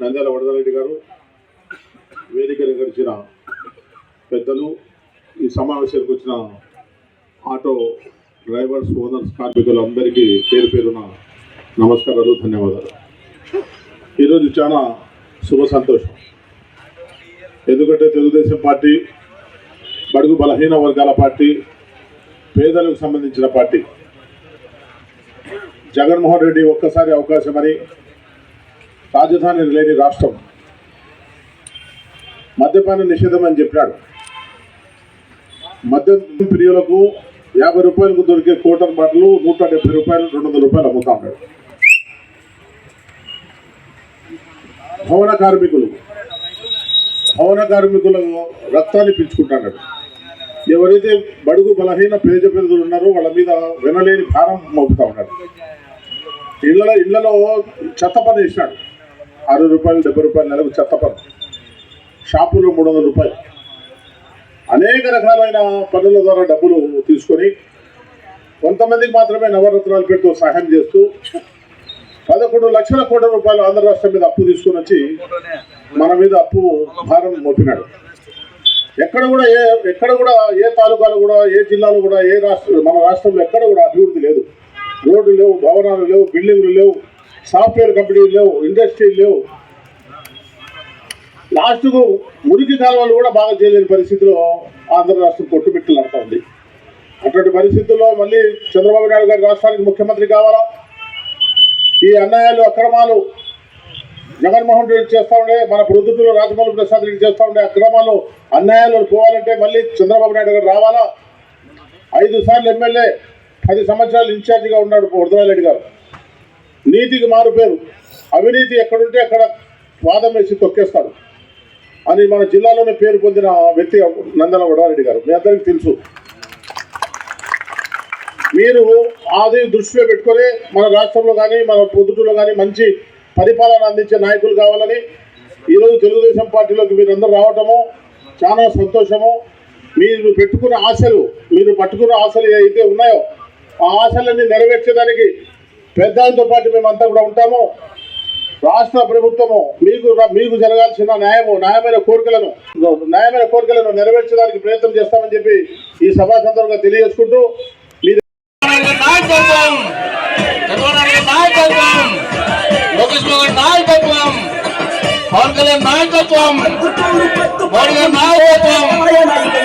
నంద్యాల వరదారెడ్డి గారు వేదికలు గడిచిన పెద్దలు ఈ సమావేశానికి వచ్చిన ఆటో డ్రైవర్స్ ఓనర్స్ కార్మికులు అందరికీ పేరు పేరున నమస్కారాలు ధన్యవాదాలు. ఈరోజు చాలా శుభ సంతోషం. ఎందుకంటే తెలుగుదేశం పార్టీ బడుగు బలహీన వర్గాల పార్టీ పేదలకు సంబంధించిన పార్టీ. జగన్మోహన్ రెడ్డి ఒక్కసారి అవకాశమని రాజధాని లేని రాష్ట్రం. మద్యపాన నిషేధం అని చెప్పాడు మద్యం ప్రియులకు యాభై రూపాయలకు దొరికే కోటర్ బాటలు నూట డెబ్బై రూపాయలు రెండు వందల రూపాయలు అమ్ముతా ఉన్నాడు. భవన కార్మికులు. భవన కార్మికుల రక్తాన్ని పీల్చుకుంటున్నాడు. ఎవరైతే బడుగు బలహీన పేద పేదలు ఉన్నారో వాళ్ళ మీద వినలేని భారం మోపుతా ఉన్నాడు. ఇళ్ళలో ఇళ్ళలో చెత్త పని వేసినాడు అరవై రూపాయలు డెబ్బై రూపాయలు నెలకు చెత్త పన్ను. షాపులో మూడు వందల రూపాయలు. అనేక రకాలైన పనుల ద్వారా డబ్బులు తీసుకొని కొంతమందికి మాత్రమే నవరత్నాలు పెడుతూ సహాయం చేస్తూ పదకొండు లక్షల కోట్ల రూపాయలు ఆంధ్ర రాష్ట్రం మీద అప్పు తీసుకొని వచ్చి మన మీద అప్పు భారం మోపినాడు. ఎక్కడ కూడా ఏ ఎక్కడ కూడా ఏ తాలూకాలు కూడా ఏ జిల్లాలో కూడా ఏ రాష్ట్ర మన రాష్ట్రంలో ఎక్కడ కూడా అభివృద్ధి లేదు. రోడ్లు లేవు భవనాలు లేవు బిల్డింగ్లు లేవు. సాఫ్ట్వేర్ కంపెనీలు లేవు ఇండస్ట్రీలు లేవు. లాస్ట్కు మురికి కాలువలు కూడా బాగా చేయలేని పరిస్థితిలో ఆంధ్ర రాష్ట్రం కొట్టుమిట్టలు ఉంది. అటువంటి పరిస్థితుల్లో మళ్ళీ చంద్రబాబు నాయుడు గారి రాష్ట్రానికి ముఖ్యమంత్రి కావాలా? ఈ అన్యాయాలు అక్రమాలు జగన్మోహన్ రెడ్డి చేస్తా ఉండే మన ప్రొద్దుటూరు రాజమౌళి ప్రసాద్ రెడ్డి చేస్తా ఉండే అక్రమాలు అన్యాయాలు పోవాలంటే మళ్ళీ చంద్రబాబు నాయుడు గారు రావాలా? ఐదు సార్లు ఎమ్మెల్యే పది సంవత్సరాలు ఇన్ఛార్జిగా ఉన్నాడు వరదరారెడ్డి గారు. నీతికి మారుపేరు అవినీతి ఎక్కడుంటే అక్కడ వాదం వేసి తొక్కేస్తాడు అని మన జిల్లాలోనే పేరు పొందిన వ్యక్తి నందన వడారెడ్డి గారు. మీ అందరికీ తెలుసు. మీరు అది దృష్టిలో పెట్టుకొని మన రాష్ట్రంలో కానీ మన పొద్దుటూరులో కానీ మంచి పరిపాలన అందించే నాయకులు కావాలని ఈరోజు తెలుగుదేశం పార్టీలోకి మీరు అందరూ రావటము చాలా సంతోషము. మీరు పెట్టుకున్న ఆశలు మీరు పట్టుకున్న ఆశలు ఏవైతే ఉన్నాయో ఆ ఆశలన్నీ నెరవేర్చేదానికి పెద్దలతో పాటు మేమంతా కూడా ఉంటాము. రాష్ట్ర ప్రభుత్వము మీకు మీకు జరగాల్సిన న్యాయము న్యాయమైన కోరికలను న్యాయమైన కోరికలను నెరవేర్చడానికి ప్రయత్నం చేస్తామని చెప్పి ఈ సభా సందర్భంగా తెలియజేసుకుంటూ నాయకత్వం. నాయకత్వం. చంద్రబాబు